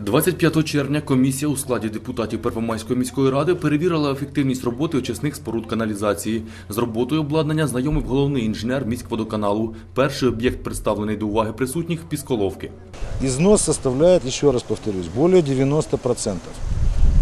25 червня комісія у складі депутатів Первомайської міської ради перевірила ефективність роботи очисних споруд каналізації. З роботою обладнання знайомив головний інженер міськводоканалу. Перший об'єкт представлений до уваги присутніх – Пісковки. Износ составляет, еще раз повторюсь, более 90%.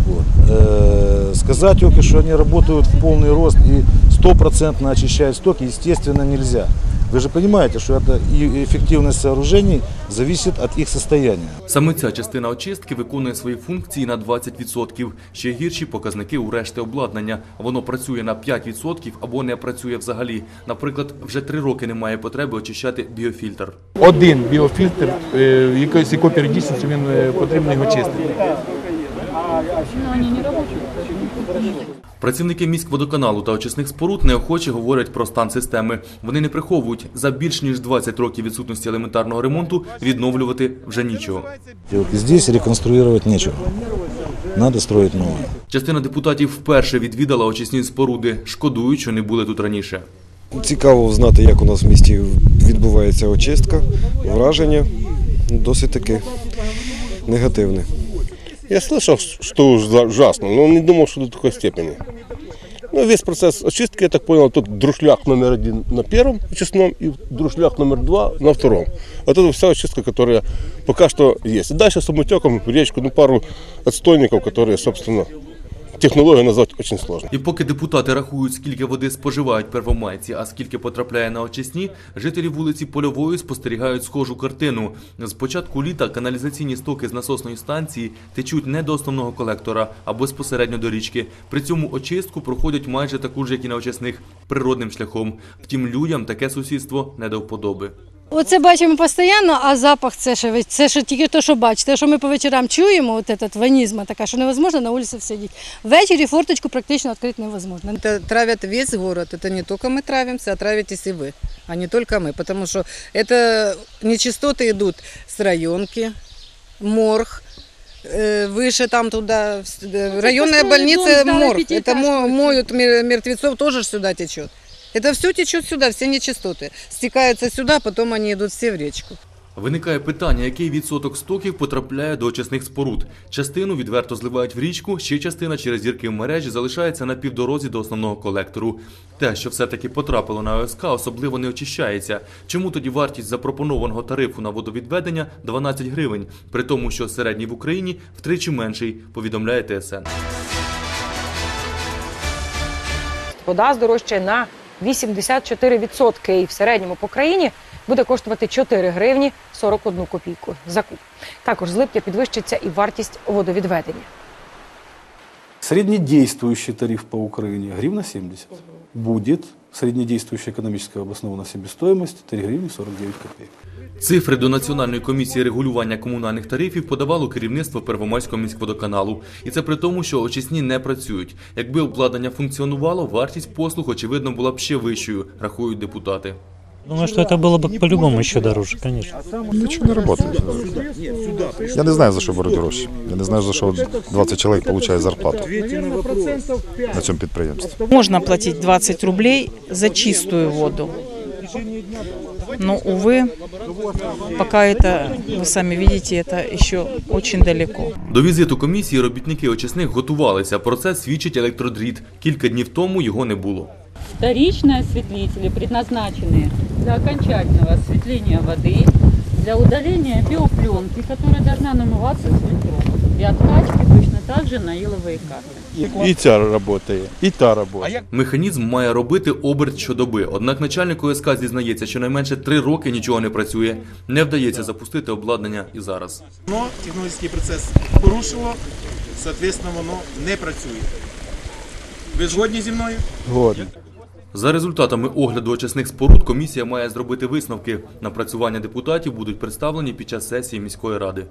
Вот. Э, Сказать только, что в полный рост и стопроцентно очищают стоки, естественно, нельзя. Вы же понимаете, что это и эффективность сооружений зависит от их состояния. Саме ця частина очистки виконує свої функції на 20%. Ще гірші показники у решти обладнання. Воно працює на 5% або не працює взагалі. Наприклад, вже три роки немає потреби очищати біофільтр. один біофільтр, е, якось якої періодичністю він е, потрібно його чистити. Працівники міськводоканалу та очисних споруд неохоче говорять про стан системи. Вони не приховують за більш ніж 20 років відсутності елементарного ремонту відновлювати вже нічого. Здесь реконструировать нечего. Надо строить новое. Частина депутатів вперше відвідала очисні споруди, шкодують, що не були тут раніше. Цікаво знати, як у нас в місті відбувається очистка. Враження досить таки негативне. Я слышал, что уж- ужасно, но не думал, что до такой степени. Ну, весь процесс очистки, я так понял, тут друшляк номер один на первом очистном и друшляк номер два на втором. Вот это вся очистка, которая пока что есть. И дальше самотеком в речку, ну, пару отстойников, которые, собственно, технологию назвать очень сложно. І поки депутати рахують, скільки води споживають первомайці, а скільки потрапляє на очисні, жителі вулиці Польової спостерігають схожу картину. З початку літа каналізаційні стоки з насосної станції течуть не до основного колектора, а безпосередньо до річки. При цьому очистку проходять майже таку ж, як і на очисних, природним шляхом. Втім, людям таке сусідство не до вподоби. Оце бачимо постійно, а запах це ще ви- це ще тільки то, що бачите. Що ми по вечорам чуємо, от этот ванізма така, що невозможно на вулиці сидіти. Ввечері форточку практично відкрити невозможно. Это травят весь город. Это не только мы травимся, а травитесь и вы, а не только мы. Потому что это нечистоты идут с районки, морг, э, выше там туда, в с- э, районная построили больница, дом, сдали морг. Это пятиэтажку мо- вообще. моют мер- мертвецов, тоже ж сюда течет. Это все течет сюда, все нечистоты. Стекаются сюда, потом они идут все в речку. Виникає питання, який відсоток стоків потрапляє до очисних споруд. Частину відверто зливають в річку, ще частина через дірки в мережі залишається на півдорозі до основного колектору. Те, що все-таки потрапило на ОСК, особливо не очищається. Чому тоді вартість запропонованого тарифу на водовідведення 12 гривень, при тому, що середній в Україні втричі менший, повідомляє ТСН. Вода здорожчає на 84% і в середньому по країні буде коштувати 4 гривні 41 копійку за куб. Також з липня підвищиться і вартість водовідведення. Среднедействующий тариф по Украине гривна 70. Будет среднедействующая экономическая обоснованная себестоимость 3 гривні 49 копеек. Цифри до Національної комісії регулювання комунальних тарифів подавало керівництво Первомайського міськводоканалу. І це при тому, що очисні не працюють. Якби обладнання функціонувало, вартість послуг, очевидно, була б ще вищою, рахують депутати. Думаю, что это было бы по-любому еще дороже, конечно. Ничего не работает. Я не знаю, за що беруть гроші. Я не знаю, за що 20 чоловік получає зарплату на цьому підприємстві. Можно платить 20 рублей за чистую воду. Но, увы, пока это, вы сами видите, это еще очень далеко. До візиту комісії робітники очисних готувалися. Про це свідчить електродріт. Кілька днів тому його не було. Вторичные осветлители предназначены для окончательного осветления воды, для удаления биопленки, которая должна намываться с фильтром, и откачки точно так же на иловые карты. І ця працює, і та працює. Механізм має робити оберт щодоби. Однак начальник ОСК зізнається, що найменше три роки нічого не працює. Не вдається запустити обладнання і зараз. Воно технологічний процес порушило, соответственно, воно не працює. Ви згодні зі мною? Годно. За результатами огляду очисних споруд комісія має зробити висновки. Напрацювання депутатів будуть представлені під час сесії міської ради.